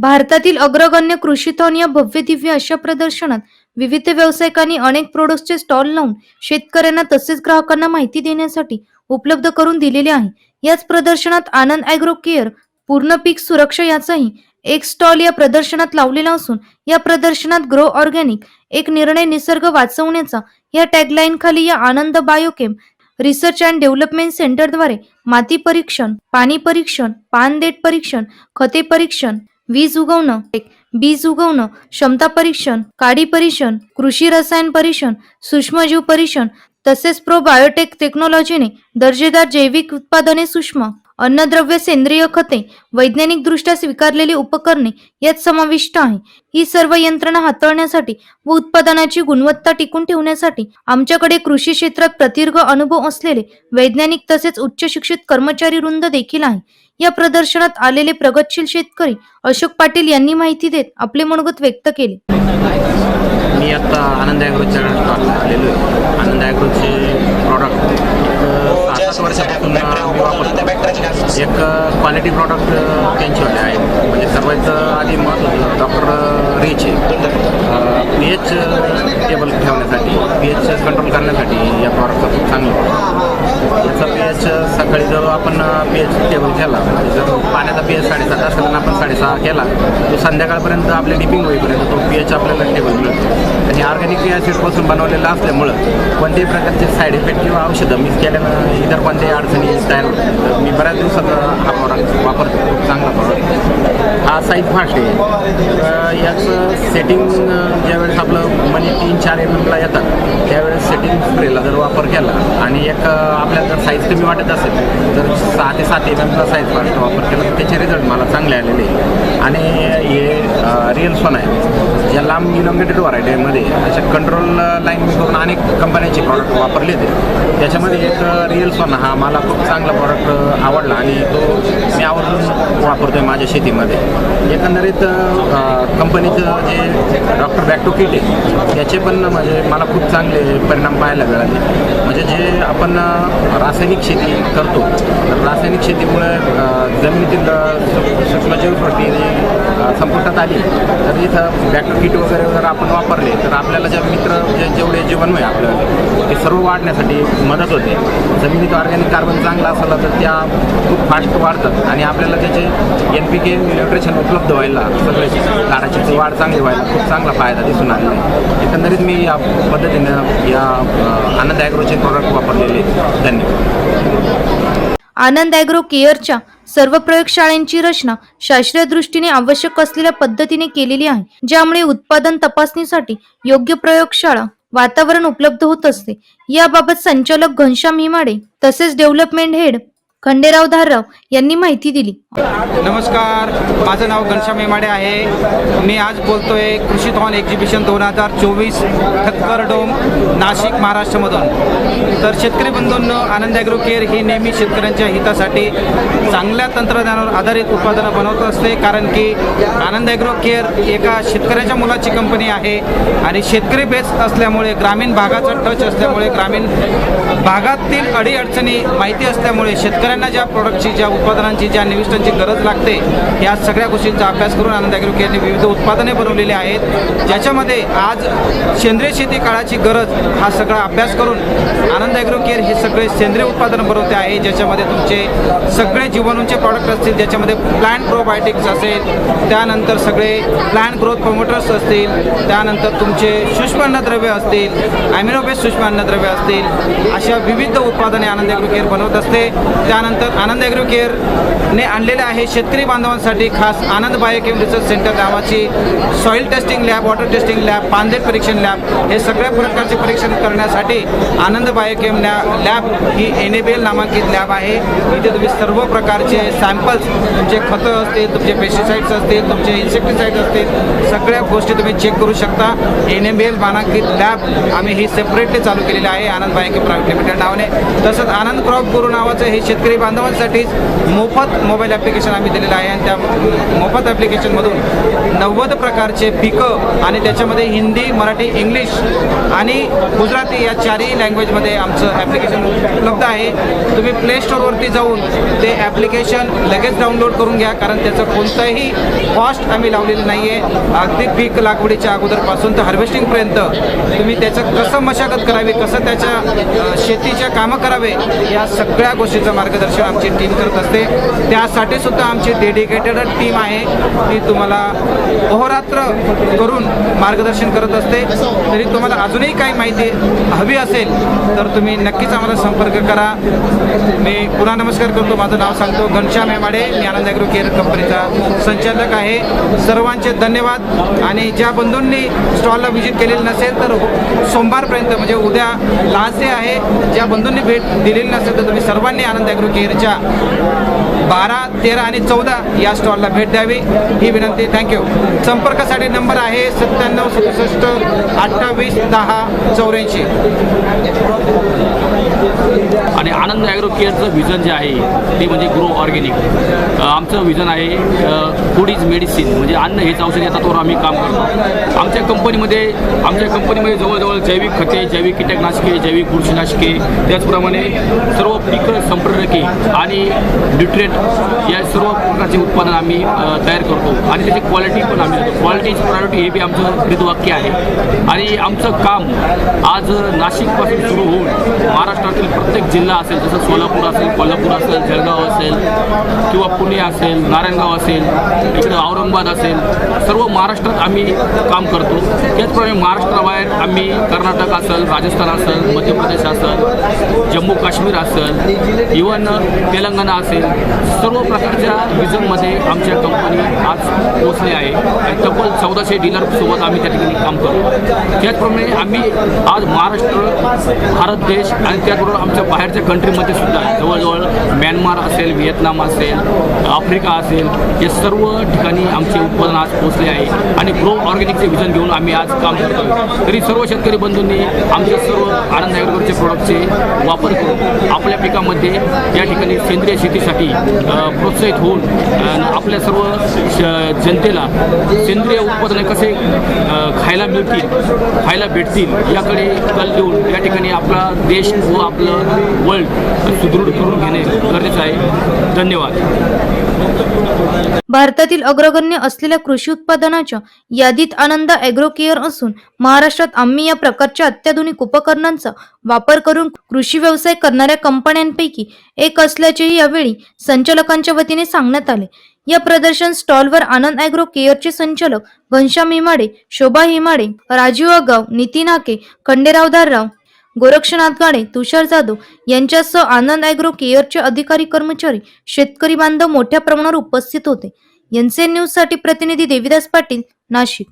भारतातील अग्रगण्य कृषीथॉन या भव्य दिव्य अशा प्रदर्शनात विविध व्यावसायिकांनी अनेक प्रोडक्ट्सचे स्टॉल लावून शेतकऱ्यांना तसेच ग्राहकांना माहिती देण्यासाठी उपलब्ध करून दिलेले आहे. याच प्रदर्शनात आनंद अॅग्रो केअर पूर्ण पीक सुरक्षा याचाही एक स्टॉल या प्रदर्शनात लावलेला असून या प्रदर्शनात ग्रो ऑर्गॅनिक एक निर्णय निसर्ग वाचवण्याचा या टॅगलाईन खाली या Anand biochem research and development सेंटरद्वारे माती परीक्षण पाणी परीक्षण पान देठ परीक्षण खते परीक्षण वीज उगवणं बीज उगवणं क्षमता परीक्षण काडी परीक्षण कृषी रसायन परीक्षण सूक्ष्मजीव परीक्षण तसेच प्रोबायोटेक टेक्नॉलॉजीने दर्जेदार जैविक उत्पादने सूक्ष्म अन्नद्रव्य सेंद्रिय खते वैज्ञानिक दृष्ट्या स्वीकारलेली उपकरणे यात समाविष्ट आहे. ही सर्व यंत्रणा हाताळण्यासाठी व उत्पादनाची गुणवत्ता टिकून ठेवण्यासाठी आमच्याकडे कृषी क्षेत्रात प्रदीर्घ अनुभव असलेले वैज्ञानिक तसेच उच्च शिक्षित कर्मचारी वृंद देखील आहे. या प्रदर्शनात आलेले प्रगतशील शेतकरी अशोक पाटील यांनी माहिती देत आपले मनोगत व्यक्त केले. मी आत्ता आनंद ॲग्रोच्या स्टॉलला आलेलो आहे. आनंद ॲग्रोचे प्रॉडक्ट एक सात वर्षापासून मी वापरतो. एक क्वालिटी प्रॉडक्ट त्यांच्याकडे आहे. म्हणजे सर्वात आधी महत्त्वाचं doctor rich P H table ठेवण्यासाठी पी एच कंट्रोल करण्यासाठी या प्रॉडक्टचा खूप चांगलं त्याचा पी एच सकाळी जर आपण पी एच टेबल केला म्हणजे जर पाण्याचा पी एच साडेसात असेल आणि आपण साडेसहा केला तो संध्याकाळपर्यंत आपल्या डिपिंग होईपर्यंत तो पी एच आपल्याला टेबल मिळतो. आणि ऑर्गॅनिक ॲसिडपासून बनवलेला असल्यामुळं कोणत्याही प्रकारचे साईड इफेक्ट किंवा औषधं मिस केल्यानं इतर कोणत्याही अडचणी तयार होतात तर मी बऱ्याच दिवसात हा प्रॉडक्ट वापरतो. चांगला हा साईज फास्ट आहे. तर याचं सेटिंग ज्यावेळेस आपलं म्हणजे तीन चार एम एमला येतात त्यावेळेस सेटिंग स्प्रेला जर वापर केला आणि एक आपल्याला जर साईज कमी वाटत असेल तर सहा ते सात एम एमचा साईज फास्ट वापर केला तर त्याचे रिझल्ट मला चांगले आलेले आणि हे रिअल सोन आहे. या लांब इलॉंगेटेड व्हरायटीमध्ये अशा कंट्रोल लाईन करून अनेक कंपन्यांचे प्रॉडक्ट वापरले होते त्याच्यामध्ये एक रिअल सोन हा मला खूप चांगला प्रॉडक्ट आवडला आणि तो वापरतोय माझ्या शेतीमध्ये. एकंदरीत कंपनीचं जे डॉक्टर बॅक्टो किट आहे त्याचे पण म्हणजे मला खूप चांगले परिणाम पाहायला मिळाले. म्हणजे जे आपण रासायनिक शेती करतो तर रासायनिक शेतीमुळे जमिनीतील जमिनीतील अ, संपुष्टात आली. तर इथं बॅटर किट वगैरे जर आपण वापरले तर आपल्याला ज्या मित्र जे जेवढे जीवनमय आपलं ते सर्व वाढण्यासाठी मदत होते. जमिनीत ऑर्गॅनिक कार्बन चांगला असला तर त्या खूप फास्ट वाढतात आणि आपल्याला त्याचे एन पी के न्यूट्रिशन उपलब्ध व्हायला सगळे झाडाची वाढ चांगली व्हायला खूप चांगला फायदा दिसून आलेला आहे. एकंदरीत मी या पद्धतीनं या आनंद ॲग्रोचे प्रोडक्ट वापरलेले. धन्यवाद. आनंद अॅग्रो केअरच्या सर्व प्रयोगशाळांची रचना शास्त्रीय दृष्टीने आवश्यक असलेल्या पद्धतीने केलेली आहे ज्यामुळे उत्पादन तपासणीसाठी योग्य प्रयोगशाळा वातावरण उपलब्ध होत असते. याबाबत संचालक घनश्याम हिमाडे तसेच डेव्हलपमेंट हेड खंडेराव धारराव यांनी माहिती दिली. नमस्कार माझं नाव घनश्याम मेमाडे आहे. मी आज बोलतोय कृषी थॉन एक्झिबिशन दोन हजार चोवीस ठक्कर डोम नाशिक महाराष्ट्रामधून. तर शेतकरी बंधूंनो आनंद ॲग्रो केअर ही नेहमी शेतकऱ्यांच्या हितासाठी चांगल्या तंत्रज्ञानावर आधारित उत्पादनं बनवत असते कारण की आनंद ॲग्रो केअर एका शेतकऱ्याच्या मुलाची कंपनी आहे आणि शेतकरी बेस असल्यामुळे ग्रामीण भागाचा टच असल्यामुळे ग्रामीण भागातील अडीअडचणी माहिती असल्यामुळे शेतकरी शेतकऱ्यांना ज्या प्रोडक्टची ज्या उत्पादनांची ज्या निविष्ठांची गरज लागते या सगळ्या गोष्टींचा अभ्यास करून आनंद ॲग्रो यांनी विविध उत्पादने बनवलेली आहेत. ज्याच्यामध्ये आज सेंद्रिय शेती काळाची गरज हा सगळा अभ्यास करून आनंद ॲग्रो केअर हे सगळे सेंद्रिय उत्पादन बनवते आहे. ज्याच्यामध्ये तुमचे सगळे जीवाणूंचे प्रॉडक्ट असतील ज्याच्यामध्ये प्लांट प्रोबायोटिक्स असेल त्यानंतर सगळे प्लांट ग्रोथ प्रमोटर्स असतील त्यानंतर तुमचे सूक्ष्म अन्नद्रव्य असतील ॲमिनोबेस सूक्ष्म अन्नद्रव्य असतील अशा विविध उत्पादने आनंद ॲग्रो केअर बनवत असते. त्या त्यानंतर आनंद ॲग्रो केअरने आणलेले आहे शेतकरी बांधवांसाठी खास आनंद बायोकेम रिसर्च सेंटर नावाची soil testing lab water testing lab पांदेट परीक्षण लॅब हे सगळ्या प्रकारचे परीक्षण करण्यासाठी आनंद बायोकेम लॅब ही एन ए बी एल नामांकित लॅब आहे. इथे तुम्ही सर्व प्रकारचे सॅम्पल्स तुमचे खतं असतील तुमचे पेस्टिसाईड्स असतील तुमचे इन्सेक्टिसाईड्स असतील सगळ्या गोष्टी तुम्ही चेक करू शकता. एन एम बी एल मानांकित लॅब आम्ही ही सेपरेटली चालू केलेली आहे आनंद बायोकेम प्रायव्हेट लिमिटेड नावाने. तसंच आनंद क्रॉप गुरु नावाचं हे शेतकरी शेतकरी बांधवांसाठीच मोफत मोबाईल ॲप्लिकेशन आम्ही दिलेलं आहे. आणि त्या मोफत ॲप्लिकेशनमधून नव्वद प्रकारचे पिकं आणि त्याच्यामध्ये हिंदी मराठी इंग्लिश आणि गुजराती या चारही लँग्वेजमध्ये आमचं ॲप्लिकेशन उपलब्ध आहे. तुम्ही प्ले स्टोअरवरती जाऊन ते ॲप्लिकेशन लगेच डाउनलोड करून घ्या कारण त्याचं कोणतंही कॉस्ट आम्ही लावलेलं नाही आहे अगदी पीक लागवडीच्या अगोदरपासून तर हार्वेस्टिंगपर्यंत तुम्ही त्याचं कसं मशागत करावी कसं त्याच्या शेतीच्या कामं करावे या सगळ्या गोष्टीचं मार्गदर्शन आमची टीम करत असते. त्यासाठी सुद्धा आमची डेडिकेटेड टीम आहे. ती तुम्हाला अहोरात्र करून मार्गदर्शन करत असते. तरी तुम्हाला अजूनही काही माहिती हवी असेल तर तुम्ही नक्कीच आम्हाला संपर्क करा. मी पुन्हा नमस्कार करतो. माझं नाव सांगतो घनश्याम हेमाडे. मी आनंद ॲग्रो केअर कंपनीचा संचालक आहे. सर्वांचे धन्यवाद. आणि ज्या बंधूंनी स्टॉलला व्हिजिट केलेली नसेल तर सोमवारपर्यंत म्हणजे उद्या लास्ट डे आहे. ज्या बंधूंनी भेट दिलेली नसेल तर तुम्ही सर्वांनी आनंद ॲग्रो केअरच्या बारा तेरा आणि चौदा या स्टॉलला भेट द्यावी. ही विनंती. थँक्यू संपर्कासाठी नंबर आहे सत्त्याण्णव सदुसष्ट अठ्ठावीस दहा चौऱ्याऐंशी. आणि आनंद ॲग्रो केअरचं विजन जे आहे ते म्हणजे ग्रो ऑर्गॅनिक. आमचं विजन आहे फूड इज मेडिसिन म्हणजे अन्न हेच औषध या तत्वावर आम्ही काम करतो. आमच्या कंपनीमध्ये आमच्या कंपनीमध्ये जवळजवळ जैविक खते जैविक कीटकनाशके जैविक बुरशीनाशके त्याचप्रमाणे सर्व पिकं संप्रेरके आणि न्यूट्रिएंट या सर्व प्रकारचे उत्पादन आम्ही तयार करतो. आणि त्याची क्वालिटी पण आम्ही देतो. क्वालिटी प्रायोरिटी हे बी आमचं ब्रीदवाक्य आहे. आणि आमचं काम आज नाशिकपासून सुरू होऊन महाराष्ट्रातील प्रत्येक जिल्हा असेल जसं सोलापूर असेल कोल्हापूर असेल जळगाव असेल किंवा पुणे असेल नारायणगाव असेल इकडे औरंगाबाद असेल सर्व महाराष्ट्रात आम्ही काम करतो. त्याचप्रमाणे महाराष्ट्राबाहेर आम्ही कर्नाटक असेल राजस्थान असेल मध्य प्रदेश असेल जम्मू काश्मीर असेल इवन तेलंगणा असेल सर्व प्रकारच्या विजनमध्ये आमच्या कंपनी आज पोचले आहे आणि तब्बल चौदाशे डीलरसोबत आम्ही त्या ठिकाणी काम करतो त्याचप्रमाणे आम्ही आज महाराष्ट्र भारत देश आणि त्याचबरोबर आमच्या बाहेरच्या कंट्रीमध्ये सुद्धा जवळजवळ म्यानमार असेल व्हिएतनाम असेल आफ्रिका असेल हे सर्व ठिकाणी आमचे उत्पादन आज पोहोचले आहे. आणि ग्रो ऑर्गॅनिकचे विजन घेऊन आम्ही आज काम करतो तरी सर्व शेतकरी बंधूंनी आमच्या सर्व आनंद ॲग्रोचे प्रोडक्टचे वापर करून आपल्या पिकामध्ये या ठिकाणी सेंद्रिय शेतीसाठी प्रोत्साहित होऊन आपल्या सर्व श- जनतेला सेंद्रिय उत्पादने कसे खायला मिळतील खायला भेटतील याकडे कल देऊन या ठिकाणी आपला देश व आपलं वर्ल्ड सुदृढ करून घेणे गरजेचं आहे. धन्यवाद. भारतातील अग्रगण्य असलेल्या कृषी उत्पादनाच्या यादीत आनंद ॲग्रो केअर असून महाराष्ट्रात आम्ही या प्रकारच्या अत्याधुनिक उपकरणांचा वापर करून कृषी व्यवसाय करणाऱ्या कंपन्यांपैकी एक असल्याचेही यावेळी संचालकांच्या वतीने सांगण्यात आले. या प्रदर्शन स्टॉलवर आनंद ॲग्रो केअरचे संचालक घनश्याम हिमाडे शोभा हिमाडे राजीव आगाव नितीन हाके खंडेराव धारराव गोरक्षनाथ गाडे तुषार जाधव यांच्यासह आनंद अॅग्रो केअरचे अधिकारी कर्मचारी शेतकरी बांधव मोठ्या प्रमाणावर उपस्थित होते. एनसीएन न्यूजसाठी प्रतिनिधी देविदास पाटील नाशिक.